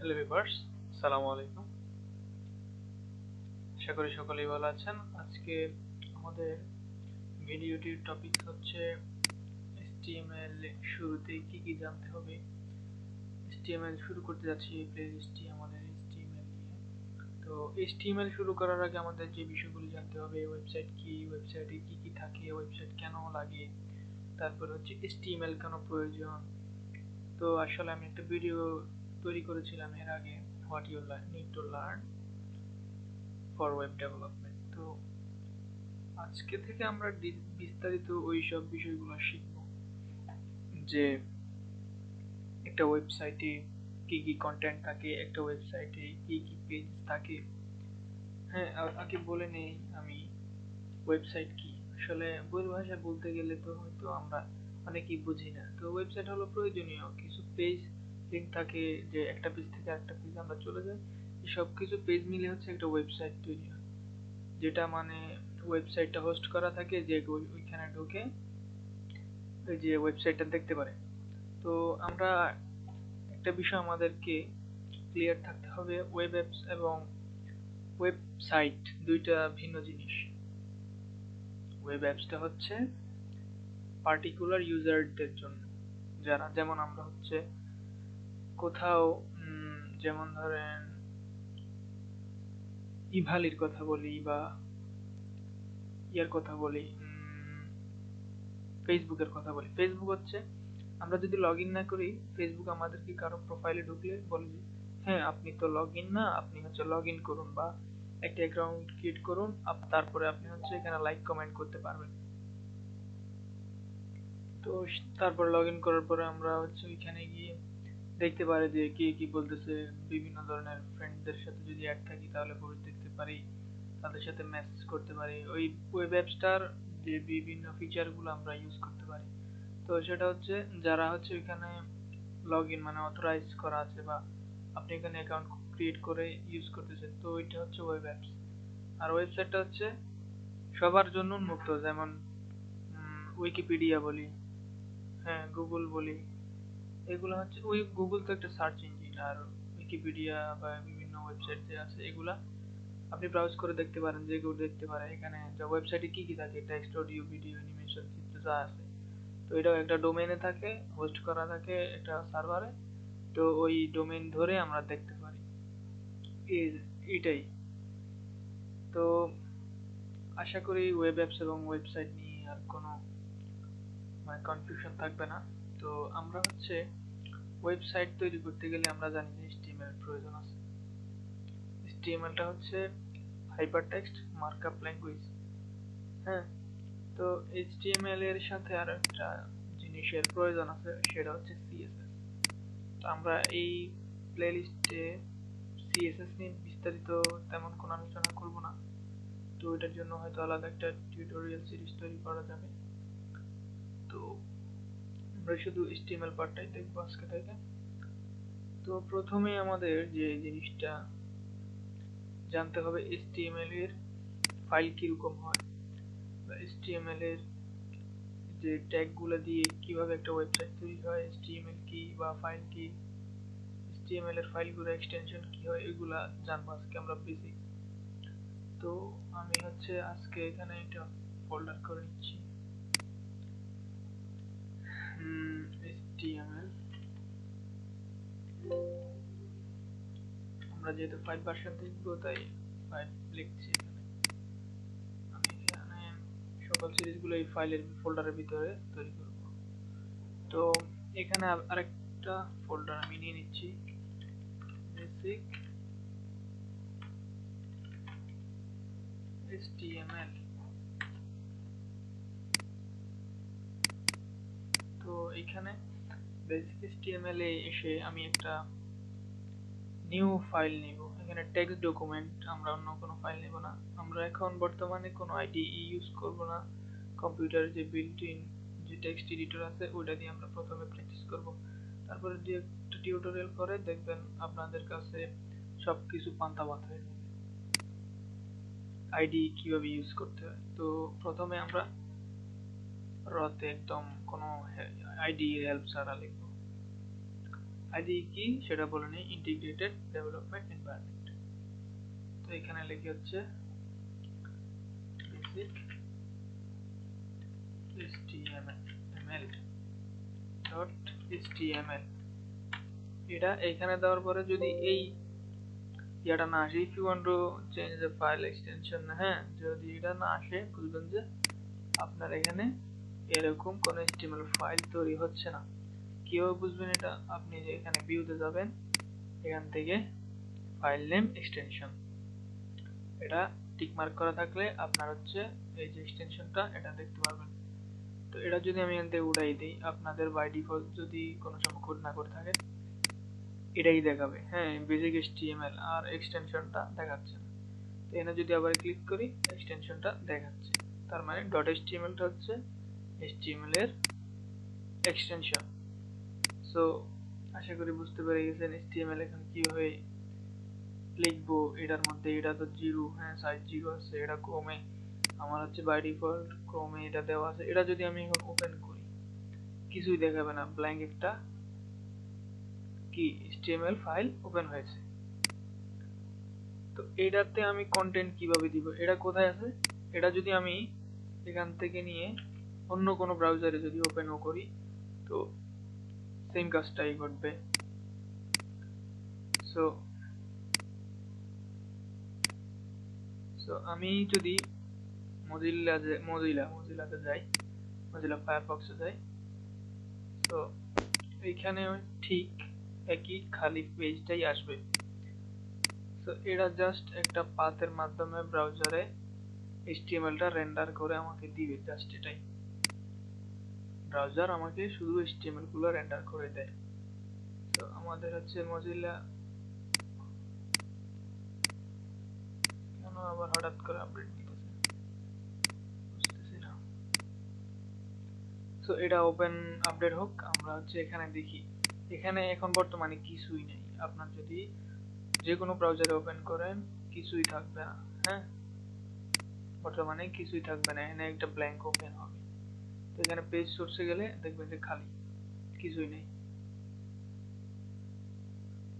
Hello viewers সালামু আলাইকুম। আশা করি সকলেই ভালো আছেন। আজকে আমাদের ভিডিওটির টপিক হচ্ছে HTML শুরুতে কি কি জানতে হবে। HTML শুরু করতে যাচ্ছি প্লেলিস্টটি আমাদের HTML নিয়ে। তো HTML শুরু করার আগে আমাদের যে বিষয়গুলি জানতে হবে ওয়েবসাইট কি ওয়েবসাইটে কি কি থাকে ওয়েবসাইট কেন লাগে, তারপর হচ্ছে HTML কেন প্রয়োজন। তো আসলে আমি একটা ভিডিও তৈরি করেছিলাম এর আগে what you need to learn for web development তো আজকে থেকে আমরা বিস্তারিত ওই সব বিষয়গুলো শিখব যে একটা ওয়েবসাইটে কি কি কন্টেন্ট থাকে, একটা ওয়েবসাইটে কি কি পেজ থাকে। হ্যাঁ আগে বলে নেই আমি ওয়েবসাইট কি। আসলে বইয়ের ভাষায় বলতে গেলে তো হয়তো আমরা অনেকেই বুঝি না। তো ওয়েবসাইট হলো প্রয়োজনীয় কিছু পেজ লিঙ্ক থাকে যে একটা পেজ থেকে একটা পেজ আমরা চলে যাই সব কিছু পেজ মিলে হচ্ছে একটা ওয়েবসাইট তৈরি হয়। যেটা মানে ওয়েবসাইটটা হোস্ট করা থাকে যে ওইখানে ঢুকে ওই যে ওয়েবসাইটটা দেখতে পারে। তো আমরা একটা বিষয় আমাদেরকে ক্লিয়ার থাকতে হবে ওয়েব অ্যাপস এবং ওয়েবসাইট দুইটা ভিন্ন জিনিস। ওয়েব অ্যাপসটা হচ্ছে পার্টিকুলার ইউজারদের জন্য। যারা, যেমন আমরা হচ্ছে কোথাও যেমন ধরেন, ইভালির কথা বলি বা ইয়ার কথা বলি ফেসবুকের কথা বলি। ফেসবুক হচ্ছে, আমরা যদি লগ ইন না করি, ফেসবুক আমাদেরকে কারও প্রোফাইলে ঢুকলে বলে যে হ্যাঁ আপনি তো লগ ইন না, আপনি হচ্ছে লগ ইন করুন বা একটা অ্যাকাউন্ট ক্রিয়েট করুন তারপরে আপনি হচ্ছে এখানে লাইক কমেন্ট করতে পারবেন। তো তারপর লগ ইন করার পরে আমরা হচ্ছে ওইখানে গিয়ে দেখতে পারে যে কে কি বলতেছে, বিভিন্ন ধরনের ফ্রেন্ডদের সাথে যদি অ্যাড থাকি তাহলে পোস্ট দেখতে পারি, তাদের সাথে মেসেজ করতে পারি। ওই ওয়েব অ্যাপসটার যে বিভিন্ন ফিচারগুলো আমরা ইউজ করতে পারি। তো সেটা হচ্ছে যারা হচ্ছে ওইখানে লগ ইন মানে অথরাইজ করা আছে বা আপনি এখানে অ্যাকাউন্ট ক্রিয়েট করে ইউজ করতেছেন, তো ওইটা হচ্ছে ওয়েব অ্যাপস আর ওয়েবসাইটটা হচ্ছে সবার জন্য মুক্ত যেমন উইকিপিডিয়া বলি হ্যাঁ গুগল বলি এগুলো হচ্ছে, ওই গুগল তো একটা সার্চ ইঞ্জিন আর উইকিপিডিয়া বা বিভিন্ন ওয়েবসাইট যে আছে, এগুলা আপনি ব্রাউজ করে দেখতে পারেন, যে কেউ দেখতে পারে। এখানে ওয়েবসাইটে কি কি থাকে টেক্সট অডিও ভিডিও অ্যানিমেশন চিত্র যা আছে। তো এটাও একটা ডোমেইনে থাকে হোস্ট করা থাকে একটা সার্ভারে তো ওই ডোমেইন ধরে আমরা দেখতে পারি। এটাই। তো আশা করি ওয়েব অ্যাপস এবং ওয়েবসাইট নিয়ে আর কোনো মানে কনফিউশন থাকবে না। তো আমরা হচ্ছে ওয়েবসাইট তৈরি করতে গেলে আমরা জানি যে HTML প্রয়োজন আছে। HTML টা হচ্ছে হাইপারটেক্সট মার্কআপ ল্যাঙ্গুয়েজ হ্যাঁ? তো HTML এর সাথে আর একটা জিনিসের প্রয়োজন আছে, সেটা হচ্ছে CSS তো আমরা এই প্লেলিস্টে CSS নিয়ে বিস্তারিত তেমন কোনো আলোচনা করব না। তো এটার জন্য হয়তো আলাদা একটা টিউটোরিয়াল সিরিজ তৈরি করা যাবে। তো আমরা শুধু HTML পার্টটাই দেখব আজকে থেকে তো প্রথমে আমাদের যে জিনিসটা জানতে হবে HTML এর ফাইল কীরকম হয়? বা HTML এর যে ট্যাগগুলো দিয়ে কীভাবে একটা ওয়েবসাইট তৈরি হয় HTML কি বা ফাইল কি? HTML এর ফাইলগুলো এক্সটেনশন কি হয়, এগুলা জানব আজকে আমরা বেসিক তো আমি হচ্ছে আজকে এখানে এটা ফোল্ডার করে নিচ্ছি। HTML আমরা যেহেতু ফাইভ ভার্সন দেখব, তাই ফাইভ লিখছি এখানে। আমি এখানে সকল সিরিজগুলো এই ফাইলের ফোল্ডারের ভিতরে তৈরি করব। তো এখানে আরেকটা ফোল্ডার আমি নিয়ে নিচ্ছি। বেসিক HTML তো এখানে বেসিক HTML এ এসে আমি একটা নিউ ফাইল নিব। এখানে টেক্সট ডকুমেন্ট আমরা অন্য কোনো ফাইল নেব না। আমরা এখন বর্তমানে কোনো আইডিই ইউজ করব না। কম্পিউটারে যে বিল্ট ইন যে টেক্সট এডিটর আছে, ওইটা দিয়ে আমরা প্রথমে প্র্যাকটিস করব। তারপরে যে একটা টিউটোরিয়াল করে, দেখবেন আপনাদের কাছে সব কিছু পান্তা ভাত হয়ে যাবে আইডি কীভাবে ইউজ করতে হয়? তো প্রথমে আমরা রতে একদম কোনো আইডি হেল্প ছাড়া লিখব। আইডি কি? সেটা বলে নেই। ইন্টিগ্রেটেড ডেভেলপমেন্ট এনভায়রনমেন্ট তো এখানে লিখে হচ্ছে বেসিক html ডট html এটা এখানে দেওয়ার পরে যদি এই ইয়াটা না আসে if you want to change the file extension হ্যাঁ যদি এটা না আসে বুঝবেন যে আপনার এখানে এরকম কোনো HTML ফাইল তৈরি হচ্ছে না। কীভাবে বুঝবেন এটা? আপনি যে এখানে ভিউতে যাবেন, এখান থেকে ফাইল নেম এক্সটেনশন এটা টিক মার্ক করা থাকলে আপনার হচ্ছে এই যে এক্সটেনশনটা এটা দেখতে পারবেন। তো এটা যদি আমি এখান থেকে উড়াই দিই, আপনাদের বাই ডিফল্ট যদি কোনো সময় কোড না করে থাকে এটাই দেখাবে। হ্যাঁ বেসিক HTML আর এক্সটেনশনটা দেখাচ্ছে তো এখানে যদি আবার ক্লিক করি এক্সটেনশনটা দেখাচ্ছে। তার মানে ডট টা হচ্ছে HTML এর এক্সটেনশন সো আশা করি বুঝতে পেরে গেছেন HTML এখন কীভাবে লিখব, এটার মধ্যে এটা তো জিরো হ্যাঁ সাইজ জিরো আছে, এটা ক্রমে আমার হচ্ছে বাই ডিফল্ট ক্রমে এটা দেওয়া আছে। এটা যদি আমি এখন ওপেন করি, কিছুই দেখাবে না ব্ল্যাঙ্ক একটা কি HTML ফাইল ওপেন হয়েছে। তো এটাতে আমি কন্টেন্ট কীভাবে দিব? এটা কোথায় আছে? এটা যদি আমি এখান থেকে নিয়ে অন্য কোনো ব্রাউজারে যদি ওপেনও করি, তো সেম কাজটাই ঘটবে। সো সো আমি যদি মজিলা মজিলা মজিলাতে যাই মজিলা ফায়ারফক্সে যাই তো এইখানে ঠিক একই খালি পেজটাই আসবে। তো এটা জাস্ট একটা পাথের মাধ্যমে ব্রাউজারে এইচটিএমএলটা রেন্ডার করে আমাকে দিবে জাস্ট এটাই। ব্রাউজার আমাকে শুধু এইচটিএমএলগুলো রেন্ডার করে দেয়। তো আমাদের হচ্ছে মজিলা কেন আবার হঠাৎ করে আপডেট দিতেছে? তো এটা ওপেন আপডেট হোক, আমরা হচ্ছে এখানে দেখি। এখানে এখন বর্তমানে কিছুই নেই। আপনার যদি যে কোনো ব্রাউজারে ওপেন করেন, কিছুই থাকবে না হ্যাঁ? বর্তমানে কিছুই থাকবে না। এখানে একটা ব্ল্যাঙ্ক ওপেন হবে। তো এখানে পেজ সোর্সে গেলে দেখবেন যে খালি, কিছুই নেই।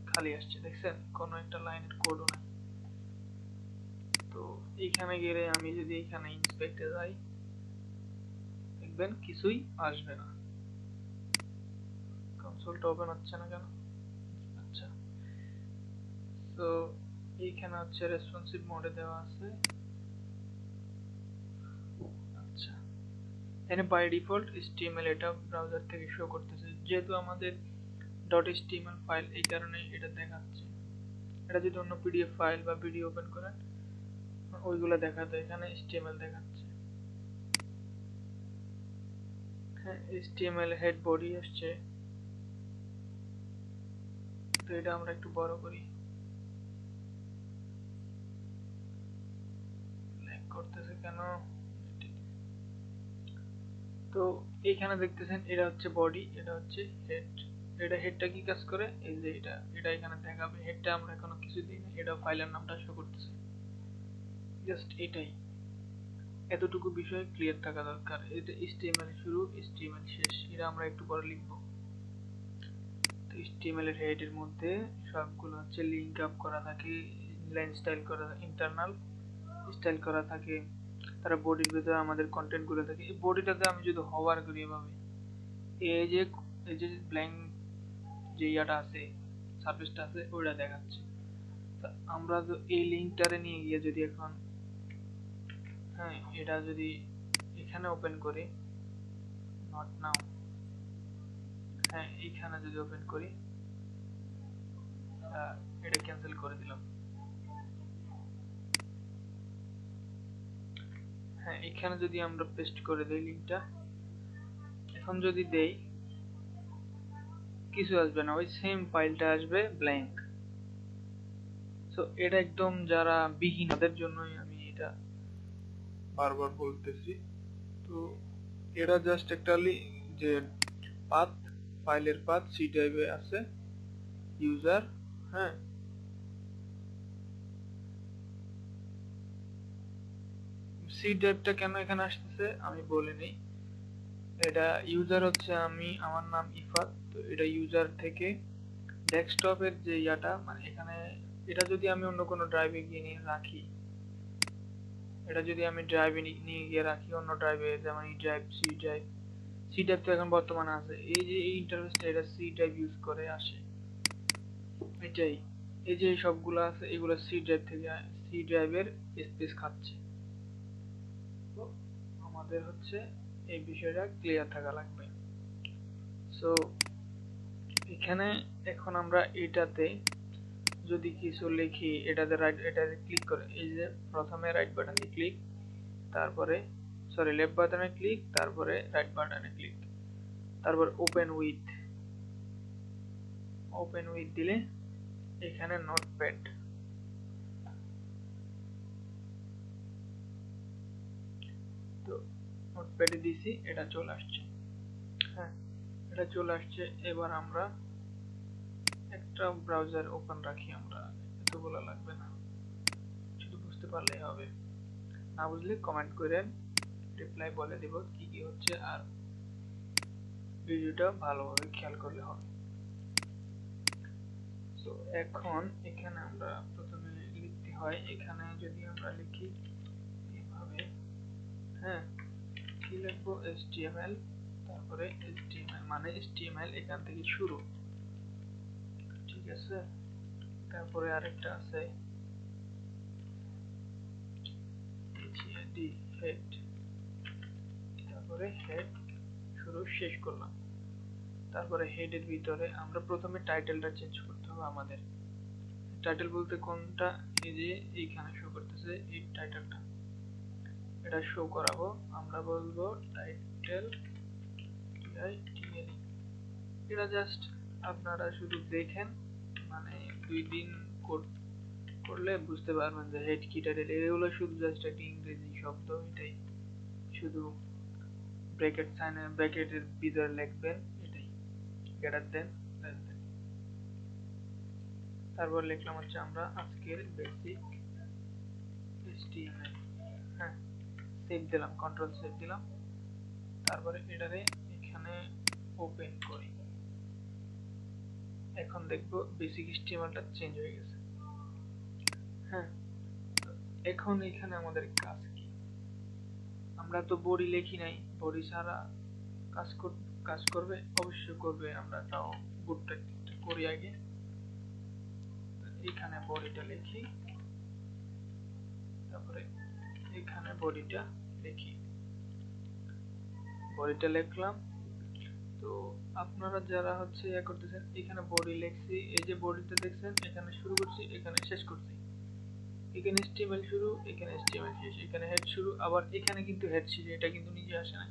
খালি আসছে, দেখছেন? কোনো একটা লাইনের কোডও নাই। তো এইখানে গেলে আমি যদি এখানে ইন্সপেক্টে যাই, দেখবেন কিছুই আসবে না। কনসোলটা ওপেন হচ্ছে না কেন? আচ্ছা। তো এইখানে হচ্ছে রেসপন্সিভ মোডে দেওয়া আছে। এখানে বাই ডিফল্ট HTML এটা ব্রাউজার থেকে শো করতেছে। যেহেতু আমাদের. ডট HTML ফাইল এই কারণে এটা দেখাচ্ছে। এটা যদি অন্য পিডিএফ ফাইল বা ভিডিও ওপেন করেন, ওইগুলো দেখাতে এখানে HTML দেখাচ্ছে। হ্যাঁ HTML হেড বডি আসছে। তো এটা আমরা একটু বড় করি। ল্যাগ করতেছে কেন? তো এখানে দেখতেছেন, এটা হচ্ছে বডি এটা হচ্ছে হেড এটা হেডটা কি কাজ করে? এই যে এটা এটা এখানে দেখাবে। হেডটা আমরা এখনও কিছু দিই না এটা ফাইলের নামটা শো করতেছে। জাস্ট এটাই। এতটুকু বিষয় ক্লিয়ার থাকা দরকার। এটা HTML শুরু, HTML শেষ। এটা আমরা একটু পরে লিখব। তো HTML এর হেড এর মধ্যে সবগুলো হচ্ছে লিংক আপ করা থাকে লাইন স্টাইল করা ইন্টারনাল স্টাইল করা থাকে। তারা বডির ভিতরে আমাদের কন্টেন্টগুলো থাকে এই বডিটাতে আমি যদি হওয়ার করি এভাবে এই যে এই যে ব্ল্যাঙ্ক যে ইয়াটা আছে সার্ফেসটা আছে, ওইটা দেখাচ্ছে। তা আমরা তো এই লিঙ্কটারে নিয়ে গিয়ে যদি এখন হ্যাঁ এটা যদি এখানে ওপেন করি নট নাও হ্যাঁ এইখানে যদি ওপেন করি এটা ক্যান্সেল করে দিলাম। হ্যাঁ এখানে যদি আমরা পেস্ট করে দেই লিংকটা এখন যদি দেই, কিছু আসবে না, ওই সেম ফাইলটা আসবে ব্ল্যাঙ্ক সো এটা একদম যারা বিহীন, তাদের জন্যই আমি এটা বারবার বলতেছি। তো, এটা জাস্ট একটা যে পাথ ফাইলের পাথ সি ড্রাইভে আছে ইউজার হ্যাঁ সি ড্রাইভটা কেন এখানে আসতেছে, আমি বলে বলিনি। এটা ইউজার হচ্ছে আমি, আমার নাম ইফাত, তো এটা ইউজার থেকে ডেস্কটপের যে ইয়াটা মানে এখানে এটা যদি আমি অন্য কোনো ড্রাইভে গিয়ে নিয়ে রাখি, এটা যদি আমি ড্রাইভে নিয়ে গিয়ে রাখি অন্য ড্রাইভে যেমন E drive C drive C drive তো এখন বর্তমানে আছে। এই যে এই ইন্টারফেসটা এটা সি ড্রাইভ ইউজ করে আসে। এটাই। এই যে সবগুলো আছে, এগুলো সি ড্রাইভ থেকে সি ড্রাইভের স্পেস খাচ্ছে। তো আমাদের হচ্ছে এই বিষয়টা ক্লিয়ার থাকা লাগবে। সো এখানে এখন আমরা এটাতে যদি কিছু লিখি, এটাতে রাইট এটাতে ক্লিক করে, এই যে প্রথমে রাইট বাটনে ক্লিক তারপরে সরি লেফট বাটনে ক্লিক তারপরে রাইট বাটনে ক্লিক তারপর ওপেন উইথ ওপেন উইথ দিলে এখানে নোটপ্যাড তো নোটপ্যাডে দিছি এটা চলে আসছে। হ্যাঁ এটা চলে আসছে, এবার আমরা একটা ব্রাউজার ওপেন রাখি আমরা লাগবে না। শুধু বুঝতে পারলেই হবে। না বুঝলে কমেন্ট করে রিপ্লাই বলে কি কি হচ্ছে আর ভিডিওটা ভালোভাবে খেয়াল করলে হবে। তো এখন এখানে আমরা প্রথমে লিখতে হয়, এখানে যদি আমরা লিখি এভাবে হ্যাঁ কি লিখব? HTML তারপরে HTML মানে HTML এখান থেকে শুরু। ঠিক আছে? তারপরে আরেকটা আছে। হেড তারপরে হেড শুরু, শেষ করলাম। তারপরে হেডের ভিতরে আমরা প্রথমে টাইটেলটা চেঞ্জ করতে হবে আমাদের। টাইটেল বলতে কোনটা? এই যে এইখানে শো করতেছে এই টাইটেলটা এটা শো করাবো। আমরা বলব টাইটেল এটা জাস্ট আপনারা শুধু দেখেন মানে দুই দিন করলে বুঝতে পারবেন যে হেড কি টাইটেল এগুলো শুধু জাস্ট একটা ইংরেজি শব্দ, এটাই। শুধু ব্র্যাকেট সাইনে ব্র্যাকেটের ভিতরে লিখবেন, এটাই। গ্রেটার দেন তারপর লিখলাম হচ্ছে আমরা আজকের বেসিক HTML হ্যাঁ। সেভ দিলাম কন্ট্রোল সেভ দিলাম। তারপরে এটারে এখানে ওপেন করি। এখন দেখব বেসিক HTMLটা চেঞ্জ হয়ে গেছে। হ্যাঁ এখন এখানে আমাদের কাজ কি? আমরা তো বডি লিখি নাই, বডি ছাড়া কাজ কাজ করবে, অবশ্যই করবে। আমরা তাও বুটটা করি আগে। এখানে বডিটা লিখি। তারপরে এখানে বডিটা লিখি বডিটা লিখলাম। তো আপনারা যারা হচ্ছে ইয়া করতেছেন, এখানে বডি লিখছি, এই যে বডিটা দেখছেন, এখানে শুরু করছি, এখানে শেষ করছি। এখানে HTML শুরু, এখানে HTML শেষ, এখানে হেড শুরু, আবার এখানে কিন্তু হেড শেষ, এটা কিন্তু নিজে আসে না।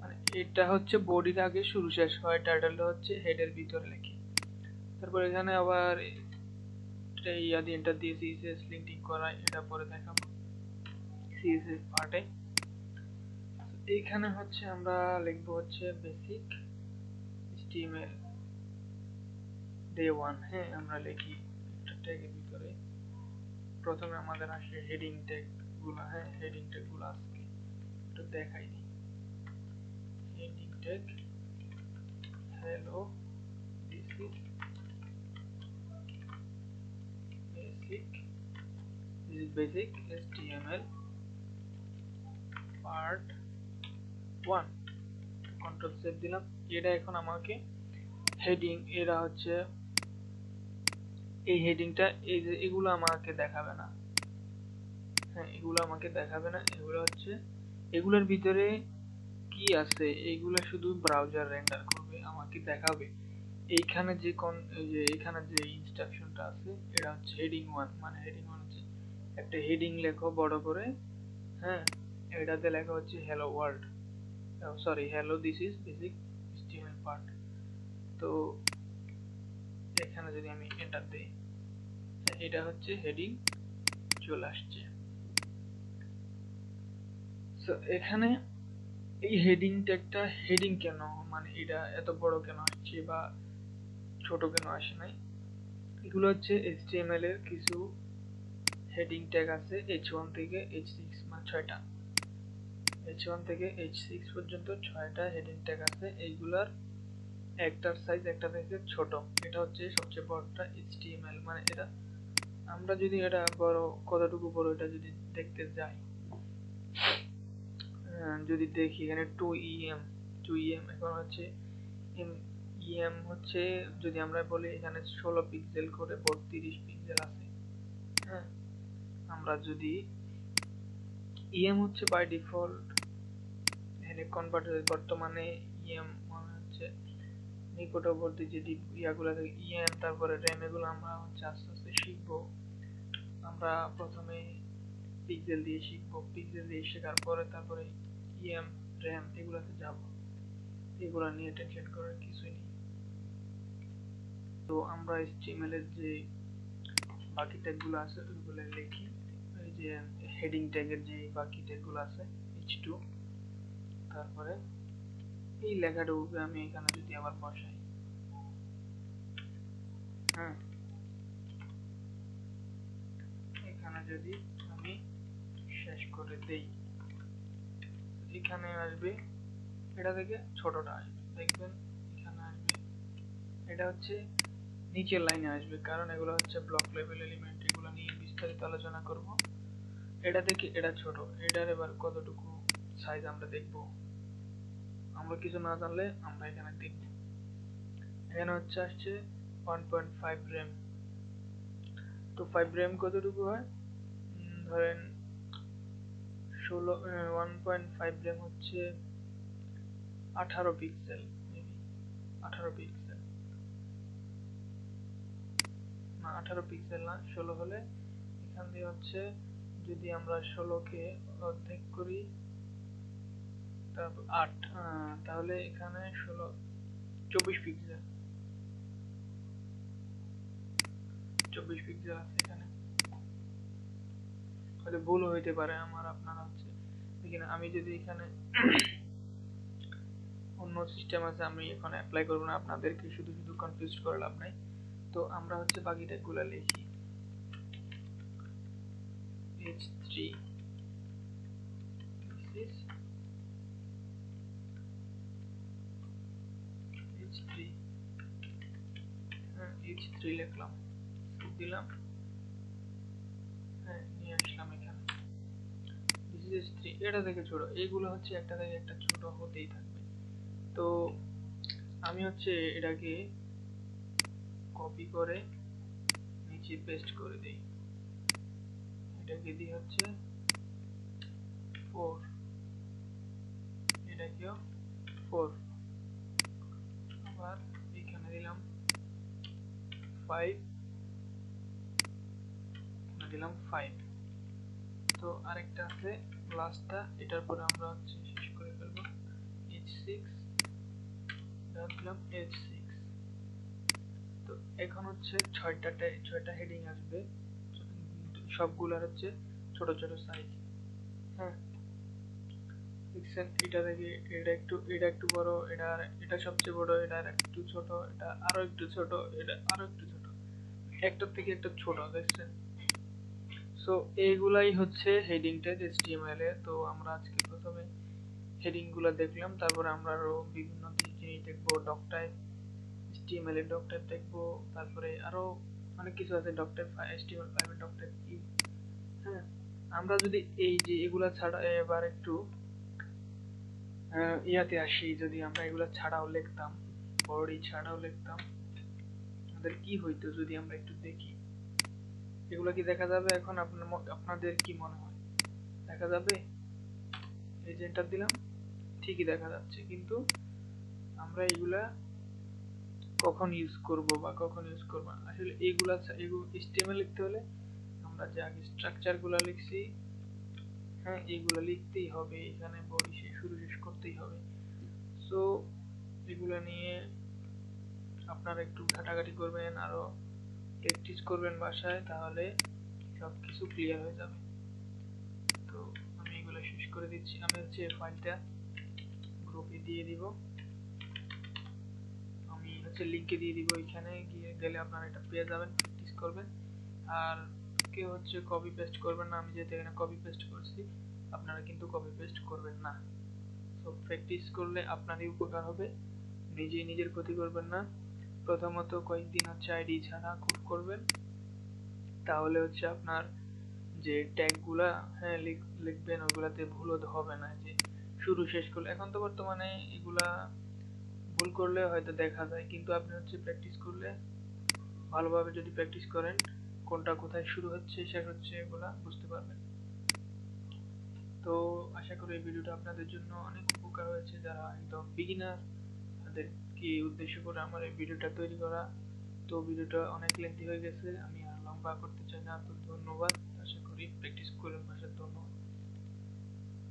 মানে এটা হচ্ছে বডির আগে শুরু শেষ হয় টাইটেলটা হচ্ছে হেডের ভিতরে লিখি। তারপর এখানে আবার ইয়া দিয়ে এন্টার দিয়ে সিএসএস লিঙ্কিং করা, এটা পরে দেখাবো। সিএসএস পার্টে এইখানে হচ্ছে আমরা লিখব হচ্ছে বেসিক HTML ডে ওয়ান হ্যাঁ আমরা লিখি একটা ট্যাগের ভিতরে। প্রথমে আমাদের আসে হেডিং ট্যাগগুলো হ্যাঁ হেডিং ট্যাগগুলো আজকে একটু দেখাই দিই। Heading tag hello this is basic, this is basic, html part 1 control save দিলাম। এটা এখন আমাকে হেডিং এরা হচ্ছে এই হেডিংটা এই যে এগুলো আমাকে দেখাবে না। হ্যাঁ এগুলো আমাকে দেখাবে না। এগুলো হচ্ছে, এগুলোর ভিতরে কি আছে? এইগুলো শুধু ব্রাউজার রেন্ডার করবে, আমাকে দেখাবে। এইখানে যে কোন যে এখানে যে ইনস্ট্রাকশনটা আছে, এটা হচ্ছে হেডিং ওয়ান মানে হেডিং ওয়ান হচ্ছে একটা হেডিং লেখো বড় করে। হ্যাঁ এটাতে লেখা হচ্ছে hello world sorry hello this is basic HTML part তো এখানে যদি আমি এন্টার দিই এটা হচ্ছে হেডিং চলে আসছে। সো এখানে এই হেডিং ট্যাগটা হেডিং কেন? মানে এটা এত বড় কেন আসছে বা ছোট কেন আসে নাই? এগুলো হচ্ছে HTML এর কিছু হেডিং ট্যাগ আছে H1 থেকে H6 মানে ছয়টা। H1 থেকে এইচ সিক্স পর্যন্ত ছয়টা হেডিং ট্যাগ আছে। এইগুলার একটার সাইজ একটা থেকে ছোট। এটা হচ্ছে সবচেয়ে বড়টা HTML মানে এটা আমরা যদি এটা বড়, কতটুকু বড় এটা যদি দেখতে যাই। যদি দেখি এখানে টু ইএম টু ইএম এখন হচ্ছে ইএম হচ্ছে যদি আমরা বলি এখানে ষোলো পিক্সেল করে বত্রিশ পিক্সেল আছে। হ্যাঁ আমরা যদি ইএম হচ্ছে বাই ডিফল্ট এখানে কনভার্টার বর্তমানে ইএম মানে হচ্ছে। নিকটবর্তী যে ইয়াগুলো থাকে ইএম তারপরে র্যাম এগুলো আমরা হচ্ছে আস্তে আস্তে শিখব। আমরা প্রথমে পিক্সেল দিয়ে শিখব। পিক্সেল দিয়ে শেখার পরে তারপরে ইএম র্যাম এগুলোতে যাব। এগুলো নিয়ে টেনশন করার কিছুই নেই। তো আমরা এর যে বাকি ট্যাগগুলো আছে ওইগুলো লিখি। এই যে হেডিং ট্যাগের যে বাকি ট্যাগগুলো আছে h2 তারপরে এই লেখাটুকুকে আমি এখানে যদি আবার বসাই। হ্যাঁ। এখানে যদি আমি শেষ করে দেই, এখানে আসবে এটা থেকে ছোটটা আসবে। দেখবেন এখানে আসবে, এটা হচ্ছে নিচের লাইনে আসবে, কারণ এগুলো হচ্ছে ব্লক লেভেল এলিমেন্ট এগুলো নিয়ে বিস্তারিত আলোচনা করব। এটা থেকে এটা ছোট, এটার এবার কতটুকু সাইজ আমরা দেখব? আমরা কিছু না জানলে আমরা এখানে দেখব এখানে হচ্ছে আসছে ওয়ান পয়েন্ট ফাইভ র্যাম তো ফাইভ র্যাম কতটুকু হয়? ধরেন ষোলো ওয়ান পয়েন্ট ফাইভ র্যাম হচ্ছে আঠারো পিক্সেল আঠারো পিক্সেল না, আঠারো পিক্সেল না, ষোলো হলে এখান দিয়ে হচ্ছে যদি আমরা ষোলোকে অর্ধেক করি তারপর আট তাহলে এখানে ষোলো, চব্বিশ পিক্সেল চব্বিশ পিক্সেল আছে এখানে। হয়তো ভুল হইতে পারে আমার, আপনার হচ্ছে। দেখেন, আমি যদি এখানে অন্য সিস্টেম আছে, আমি এখন অ্যাপ্লাই করব না, আপনাদেরকে শুধু শুধু কনফিউজ করে লাভ নাই। তো আমরা হচ্ছে বাকিটা গুলা লিখি। H3 this h3 h3 লিখলাম দিলাম নিয়ে আসলাম এখানে দিস থ্রি হচ্ছে একটা থেকে একটা ছোট হতেই থাকবে তো আমি হচ্ছে এটাকে কপি করে নিচে পেস্ট করে দেই এটাকে দিয়ে হচ্ছে ফোর এটাকেও ফোর আবার এখানে দিলাম ফাইভ দিলাম তো আরেকটা আছে লাস্টটা এটার পরে আমরা হচ্ছে শেষ করে এইচ সিক্স দিলাম তো এখন হচ্ছে ছয়টা ছয়টা হেডিং আসবে। সবগুলার হচ্ছে ছোট ছোট সাইজ হ্যাঁ। দেখছেন এটা থেকে এটা একটু এটা একটু বড়, এটা এটা সবচেয়ে বড়, এটা একটু ছোট, এটা আরও একটু ছোট, এটা আরও একটু ছোট। একটার থেকে একটা ছোট, দেখছেন? সো এইগুলাই হচ্ছে হেডিং ট্যাগ এইচটিএমএল এর। তো আমরা আজকে প্রথমে হেডিংগুলো দেখলাম, তারপরে আমরা আরও বিভিন্ন জিনিস দেখব ডক টাইপ এইচটিএমএল এর ডক টাইপ দেখব, তারপরে আরও অনেক কিছু আছে doc type HTML five doc type কি হ্যাঁ? আমরা যদি এই যে এগুলা ছাড়া এবার একটু ইয়াতে আসি, যদি আমরা এগুলা ছাড়াও লিখতাম, বডি ছাড়াও লিখতাম আমাদের কি হইতো যদি আমরা একটু দেখি? এগুলো কি দেখা যাবে এখন আপনার আপনাদের কি মনে হয়? দেখা যাবে? এই যে এন্টার দিলাম, ঠিকই দেখা যাচ্ছে, কিন্তু আমরা এগুলা কখন ইউজ করব বা কখন ইউজ করব আসলে এইগুলা এগুলো স্টেমে লিখতে হলে আমরা যে আগে স্ট্রাকচারগুলো লিখছি হ্যাঁ এগুলো লিখতেই হবে, এখানে শেষ, শুরু শেষ করতেই হবে। সো এগুলো নিয়ে আপনারা একটু ঘাটাঘাটি করবেন, আরও প্র্যাকটিস করবেন বাসায়, তাহলে সব কিছু ক্লিয়ার হয়ে যাবে। তো আমি এগুলো শেষ করে দিচ্ছি। আমি হচ্ছে ফাইলটা গ্রুপে দিয়ে দিব। আমি হচ্ছে লিংকে দিয়ে দিব। এখানে গিয়ে গেলে আপনারা এটা পেয়ে যাবেন প্র্যাকটিস করবেন। আর কেউ হচ্ছে? কপি পেস্ট করবেন না, আমি যেহেতু এখানে কপি পেস্ট করছি, আপনারা কিন্তু কপি পেস্ট করবেন না। সো প্র্যাকটিস করলে আপনারই উপকার হবে। নিজেই নিজের ক্ষতি করবেন না। প্রথমত কয়েকদিন হচ্ছে আইডি ছাড়া খুব করবেন। তাহলে হচ্ছে আপনার যে ট্যাগগুলা হ্যাঁ লিখ- লিখবেন, ওগুলাতে ভুল হবে না। যে শুরু শেষ করলে এখন তো বর্তমানে এগুলা ভুল করলে হয়তো দেখা যায়। কিন্তু আপনি হচ্ছে প্র্যাকটিস করলে ভালোভাবে যদি প্র্যাকটিস করেন কোনটা কোথায় শুরু হচ্ছে, শেষ হচ্ছে এগুলা বুঝতে পারবেন। তো আশা করি এই ভিডিওটা আপনাদের জন্য অনেক উপকার হয়েছে, যারা একদম বিগিনার তাদেরকে উদ্দেশ্য করে আমার এই ভিডিওটা তৈরি করা। তো ভিডিওটা অনেক লেন্থি হয়ে গেছে, আমি আর লম্বা করতে চাই না, তো ধন্যবাদ। আশা করি প্র্যাকটিস করে ভাষার ধন্যবাদ